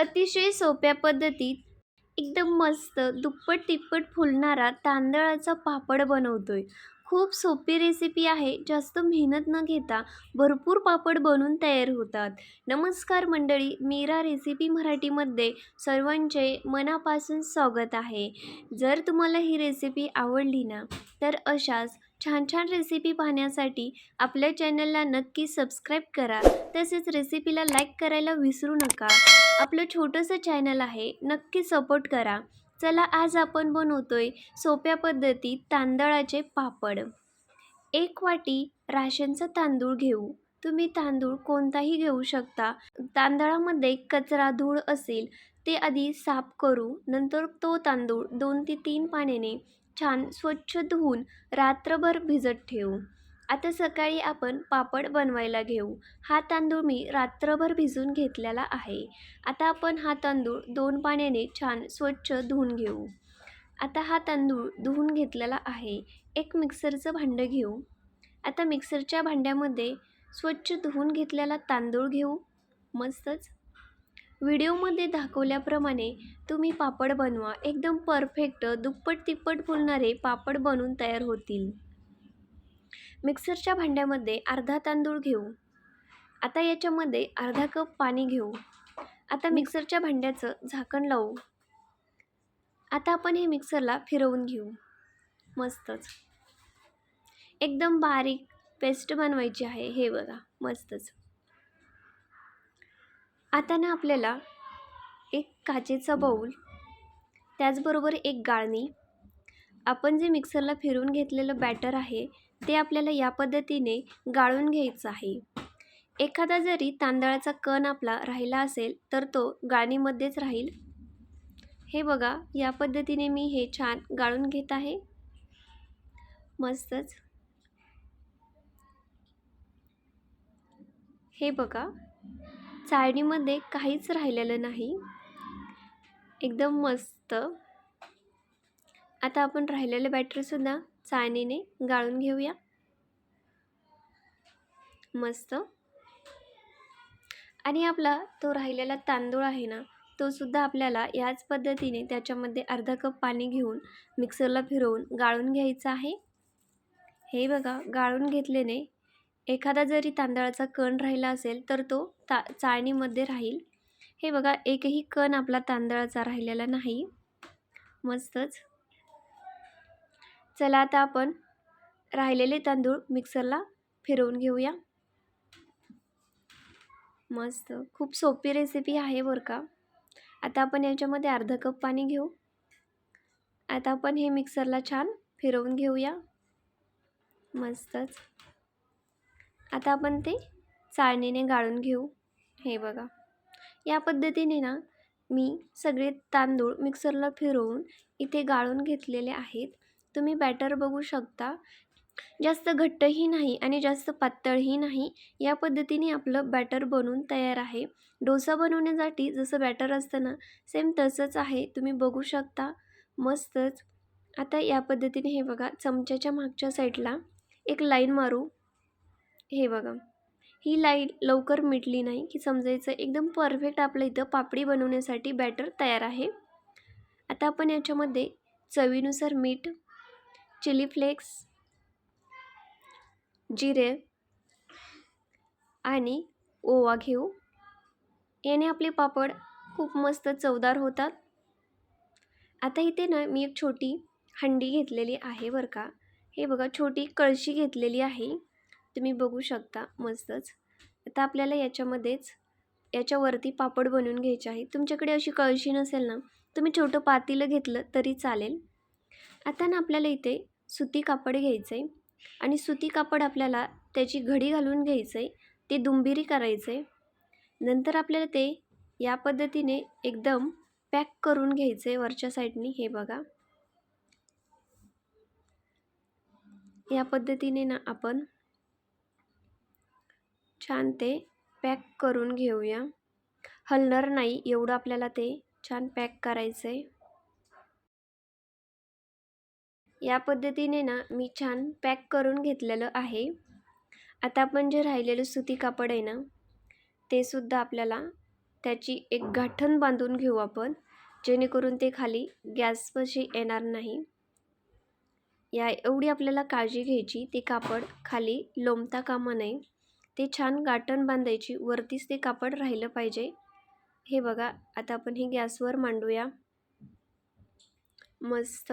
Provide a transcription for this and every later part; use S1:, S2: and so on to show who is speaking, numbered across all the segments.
S1: अतिशय सोप्या पद्धतीत एकदम मस्त दुप्पट तिप्पट फुलणारा तांदळाचा पापड बनवतो आहे खूप सोपी रेसिपी आहे जास्त मेहनत न घेता भरपूर पापड बनून तयार होतात. नमस्कार मंडळी मीरा रेसिपी मराठीमध्ये सर्वांचे मनापासून स्वागत आहे. जर तुम्हाला ही रेसिपी आवडली ना तर अशाच छान छान रेसिपी पाहण्यासाठी आपल्या चॅनलला नक्की सबस्क्राईब करा. तसेच रेसिपीला लाईक करायला विसरू नका. आपलं छोटंसं चॅनल आहे नक्की सपोर्ट करा. चला आज आपण बनवतोय सोप्या पद्धतीत तांदळाचे पापड. एक वाटी राशनचा तांदूळ घेऊ. तुम्ही तांदूळ कोणताही घेऊ शकता. तांदळामध्ये कचरा धूळ असेल ते आधी साफ करू. नंतर तो तांदूळ दोन ते तीन पाण्याने छान स्वच्छ धुवून रात्रभर भिजत ठेवू. आता सकाळी आपण पापड बनवायला घेऊ. हा तांदूळ मी रात्रभर भिजून घेतलेला आहे. आता आपण हा तांदूळ दोन पाण्याने छान स्वच्छ धुवून घेऊ. आता हा तांदूळ धुवून घेतलेला आहे. एक मिक्सरचं भांडं घेऊ. आता मिक्सरच्या भांड्यामध्ये स्वच्छ धुवून घेतलेला तांदूळ घेऊ. मस्तच. व्हिडिओमध्ये दाखवल्याप्रमाणे तुम्ही पापड बनवा. एकदम परफेक्ट दुप्पट तिप्पट फुलणारे पापड बनून तयार होतील. मिक्सरच्या भांड्यामध्ये अर्धा तांदूळ घेऊ. आता याच्यामध्ये अर्धा कप पाणी घेऊ. आता मिक्सरच्या भांड्याचं झाकण लावू. आता आपण हे मिक्सरला फिरवून घेऊ. मस्तच. एकदम बारीक पेस्ट बनवायची आहे हे बघा मस्तच. आता ना आपल्याला एक काचेचा बाऊल त्याचबरोबर एक गाळणी. आपण जे मिक्सरला फिरवून घेतलेलं बॅटर आहे ते आपल्याला या पद्धतीने गाळून घ्यायचं आहे. एखादा जरी तांदळाचा कण आपला राहिला असेल तर तो गाळणीमध्येच राहील. हे बघा या पद्धतीने मी हे छान गाळून घेत आहे. मस्तच. हे बघा चाळणीमध्ये काहीच राहिलेलं नाही. एकदम मस्त. आता आपण राहिलेलं बॅटरसुद्धा चाळणीने गाळून घेऊया. मस्त. आणि आपला तो राहिलेला तांदूळ आहे ना तो सुद्धा आपल्याला याच पद्धतीने त्याच्यामध्ये अर्धा कप पाणी घेऊन मिक्सरला फिरवून गाळून घ्यायचं आहे. हे बघा गाळून घेतल्याने एखादा जरी तांदळाचा कण राहिला असेल तर तो ता चाळणीमध्ये राहील. हे बघा एकही कण आपला तांदळाचा राहिलेला नाही. मस्तच. चला आता आपण राहिलेले तांदूळ मिक्सरला फिरवून घेऊया. मस्त. खूप सोपी रेसिपी आहे बरं का. आता आपण याच्यामध्ये अर्धा कप पाणी घेऊ. आता आपण हे मिक्सरला छान फिरवून घेऊया. मस्तच. आता आपण ते चाळणीने गाळून घेऊ. हे बघा. या पद्धतीने ना मी सगळे तांदूळ मिक्सरला फिरवून इथे गाळून घेतलेले आहेत. तुम्ही बॅटर बघू शकता. जास्त घट्टही नाही आणि जास्त पातळही नाही. या पद्धतीने आपलं बॅटर बनवून तयार आहे. डोसा बनवण्यासाठी जसं बॅटर असतं ना सेम तसंच आहे. तुम्ही बघू शकता. मस्तच. आता या पद्धतीने हे बघा चमच्याच्या मागच्या साईडला एक लाईन मारू. हे बघा. ही लाईन लवकर मिटली नाही की समजायचं एकदम परफेक्ट आपलं इथं पापडी बनवण्यासाठी बॅटर तयार आहे. आता आपण याच्यामध्ये चवीनुसार मीठ चिली फ्लेक्स जिरे आणि ओवा घेऊ. याने आपले पापड खूप मस्त चवदार होतात. आता इथे ना मी एक छोटी हंडी घेतलेली आहे बरं का. हे बघा छोटी कळशी घेतलेली आहे. तुम्ही बघू शकता मस्तच. आता आपल्याला याच्यामध्येच याच्यावरती पापड बनवून घ्यायचे आहे. तुमच्याकडे अशी कळशी नसेल ना तुम्ही छोटं पातीलं घेतलं तरी चालेल. आता ना आपल्याला इथे सुती कापड घ्यायचं आहे आणि सुती कापड आपल्याला त्याची घडी घालून घ्यायचं आहे ते दुंबिरी करायचं आहे नंतर आपल्याला ते या पद्धतीने एकदम पॅक करून घ्यायचं आहे वरच्या साईडनी हे बघा. या पद्धतीने ना आपण छान ते पॅक करून घेऊया. हलणार नाही एवढं आपल्याला ते छान पॅक करायचं आहे या पद्धतीने ना मी छान पॅक करून घेतलेलं आहे. आता आपण जे राहिलेलं सुती कापड आहे ना ते सुद्धा आपल्याला त्याची एक गाठण बांधून घेऊ आपण जेणेकरून ते खाली गॅसपाशी येणार नाही. या एवढी आपल्याला काळजी घ्यायची ते कापड खाली लोंबता कामा नये. ते छान गाठण बांधायची वरतीच ते कापड राहिलं पाहिजे. हे बघा आता आपण हे गॅसवर मांडूया. मस्त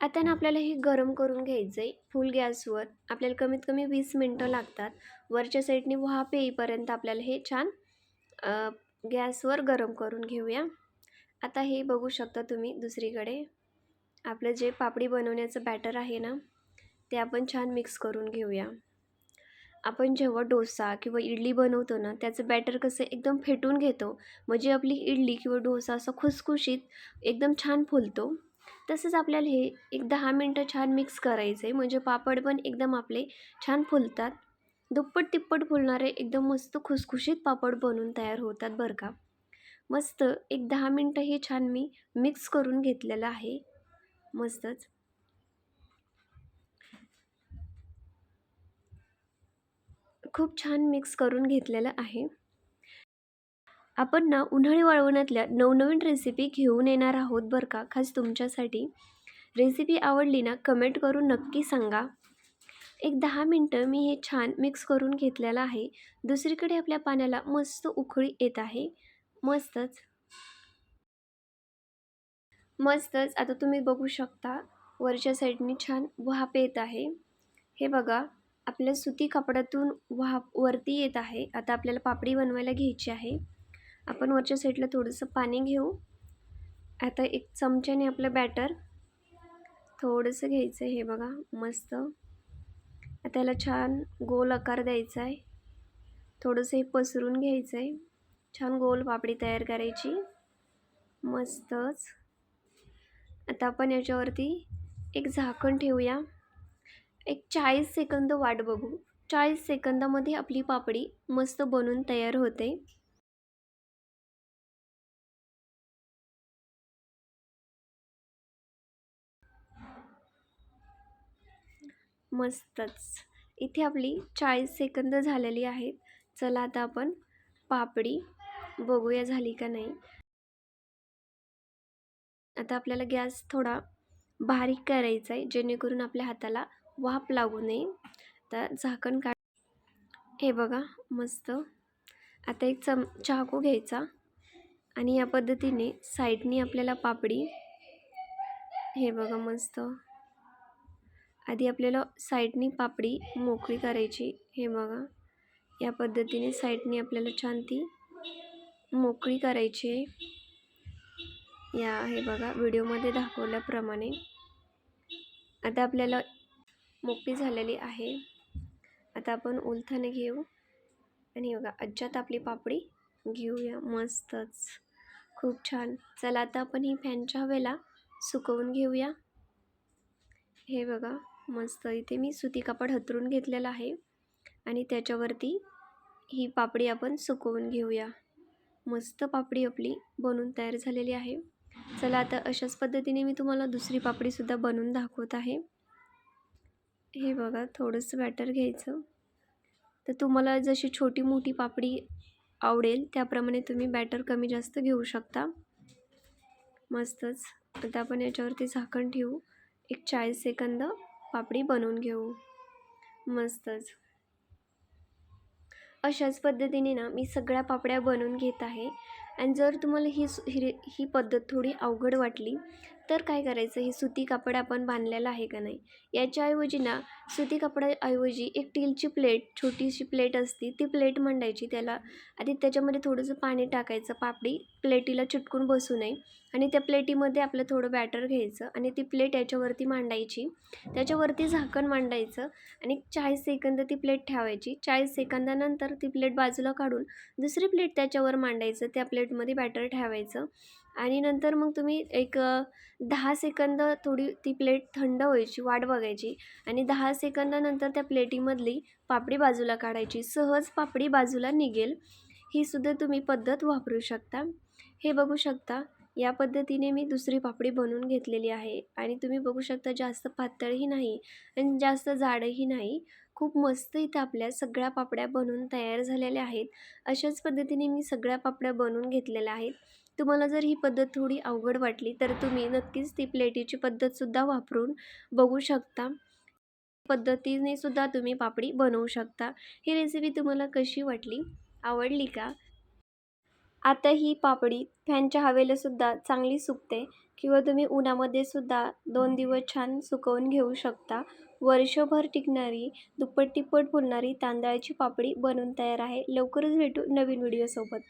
S1: आता ना आपल्याला हे गरम करून घ्यायचं आहे फुल गॅसवर. आपल्याला कमीत कमी वीस मिनटं लागतात. वरच्या साईडने वाफ येईपर्यंत आपल्याला हे छान गॅसवर गरम करून घेऊया. आता हे बघू शकता तुम्ही दुसरीकडे. आपलं जे पापडी बनवण्याचं बॅटर आहे ना ते आपण छान मिक्स करून घेऊया. आपण जेव्हा डोसा किंवा इडली बनवतो ना त्याचं बॅटर कसं एकदम फेटून घेतो. म्हणजे आपली इडली किंवा डोसा असं खुसखुशीत एकदम छान फुलतो. तसंच आपल्याला हे एक दहा मिनटं छान मिक्स करायचं आहे. म्हणजे पापड पण एकदम आपले छान फुलतात. दुप्पट तिप्पट फुलणारे एकदम मस्त खुसखुशीत पापड बनून तयार होतात बरं का. मस्त एक दहा मिनटं हे छान मी मिक्स करून घेतलेलं आहे. मस्तच. खूप छान मिक्स करून घेतलेलं आहे. आपण ना उन्हाळी वाळवणातल्या नवनवीन रेसिपी घेऊन येणार आहोत बरं का? खास तुमच्यासाठी. रेसिपी आवडली ना कमेंट करून नक्की सांगा. एक दहा मिनटं मी हे छान मिक्स करून घेतलेलं आहे. दुसरीकडे आपल्या पाण्याला मस्त उकळी येत आहे. मस्तच. मस्तच. आता तुम्ही बघू शकता वरच्या साईडनी छान वाफ येत आहे. हे बघा आपल्या सुती कपड्यातून वाफ वरती येत आहे. आता आपल्याला पापडी बनवायला घ्यायची आहे. आपण वरच्या साईडला थोडंसं पाणी घेऊ. आता एक चमच्याने आपलं बॅटर थोडंसं घ्यायचं आहे हे बघा मस्त. त्याला छान गोल आकार द्यायचा आहे. थोडंसं हे पसरून घ्यायचं आहे. छान गोल पापडी तयार करायची. मस्तच. आता आपण याच्यावरती एक झाकण ठेवूया. एक चाळीस सेकंद वाट बघू. चाळीस सेकंदामध्ये आपली पापडी मस्त बनून तयार होते. मस्तच. इथे आपली चाळीस सेकंद झालेली आहेत. चला आता आपण पापडी बघूया झाली का नाही. आता आपल्याला गॅस थोडा बारीक करायचा आहे जेणेकरून आपल्या हाताला वाफ लागू नये. तर झाकण काढ हे बघा मस्त. आता एक चम चाकू घ्यायचा आणि या पद्धतीने साईडनी आपल्याला पापडी हे बघा मस्त. आधी आपल्याला साईडनी पापडी मोकळी करायची हे बघा. या पद्धतीने साईडनी आपल्याला छान ती मोकळी करायची आहे. या हे बघा व्हिडिओमध्ये दाखवल्याप्रमाणे. आता आपल्याला मोकळी झालेली आहे. आता आपण उलथाने घेऊ. आणि बघा अज्जात आपली पापडी घेऊया मस्तच. खूप छान. चला आता आपण ही फॅनच्या हवेला सुकवून घेऊया. हे बघा मस्त. इथे मी सुती कापड हतरून घेतलेलं आहे. आणि त्याच्यावरती ही पापडी आपण सुकवून घेऊया. मस्त पापडी आपली बनून तयार झालेली आहे. चला आता अशाच पद्धतीने मी तुम्हाला दुसरी पापडीसुद्धा बनवून दाखवत आहे. हे बघा थोडंसं बॅटर घ्यायचं. तर तुम्हाला जशी छोटी मोठी पापडी आवडेल त्याप्रमाणे तुम्ही बॅटर कमी जास्त घेऊ शकता. मस्तच. आता आपण याच्यावरती झाकण ठेवू. एक चाळीस सेकंद पापडी बनवून घेऊ. मस्तच. अशाच पद्धतीने ना मी सगळ्या पापड्या बनवून घेत आहे. आणि जर तुम्हाला ही ही ही पद्धत थोडी अवघड वाटली तर काय करायचं? हे सुती कापड आपण बांधलेलं आहे का नाही? याच्याऐवजी ना सुती कापडाऐवजी एक टीलची प्लेट छोटीशी प्लेट असती ती प्लेट मांडायची. त्याला आधी त्याच्यामध्ये थोडंसं पाणी टाकायचं. पापडी प्लेटीला चिटकून बसू नये. आणि त्या प्लेटीमध्ये आपलं थोडं बॅटर घ्यायचं आणि ती प्लेट याच्यावरती मांडायची. त्याच्यावरती झाकण मांडायचं आणि चाळीस सेकंद ती प्लेट ठेवायची. चाळीस सेकंदानंतर ती प्लेट बाजूला काढून दुसरी प्लेट त्याच्यावर मांडायचं. त्या प्लेटमध्ये बॅटर ठेवायचं. आणि नंतर मग तुम्ही एक दहा सेकंद थोडी ती प्लेट थंड व्हायची वाट बघायची. आणि दहा सेकंदानंतर त्या प्लेटीमधली पापडी बाजूला काढायची. सहज पापडी बाजूला निघेल. ही सुद्धा तुम्ही पद्धत वापरू शकता. हे बघू शकता. या पद्धतीने मी दुसरी पापडी बनवून घेतलेली आहे. आणि तुम्ही बघू शकता जास्त पातळही नाही आणि जास्त जाडही नाही. खूप मस्त इथं आपल्या सगळ्या पापड्या बनवून तयार झालेल्या आहेत. अशाच पद्धतीने मी सगळ्या पापड्या बनवून घेतलेल्या आहेत. तुम्हाला जर ही पद्धत थोडी अवघड वाटली तर तुम्ही नक्कीच ती प्लेटीची पद्धतसुद्धा वापरून बघू शकता. पद्धतीने सुद्धा तुम्ही पापडी बनवू शकता. ही रेसिपी तुम्हाला कशी वाटली? आवडली का? आता ही पापडी फॅनच्या हवेलासुद्धा चांगली सुकते किंवा तुम्ही उन्हामध्ये सुद्धा दोन दिवस छान सुकवून घेऊ शकता. वर्षभर टिकणारी दुप्पट तिप्पट फुलणारी तांदळाची पापडी बनवून तयार आहे. लवकरच भेटू नवीन व्हिडिओसोबत.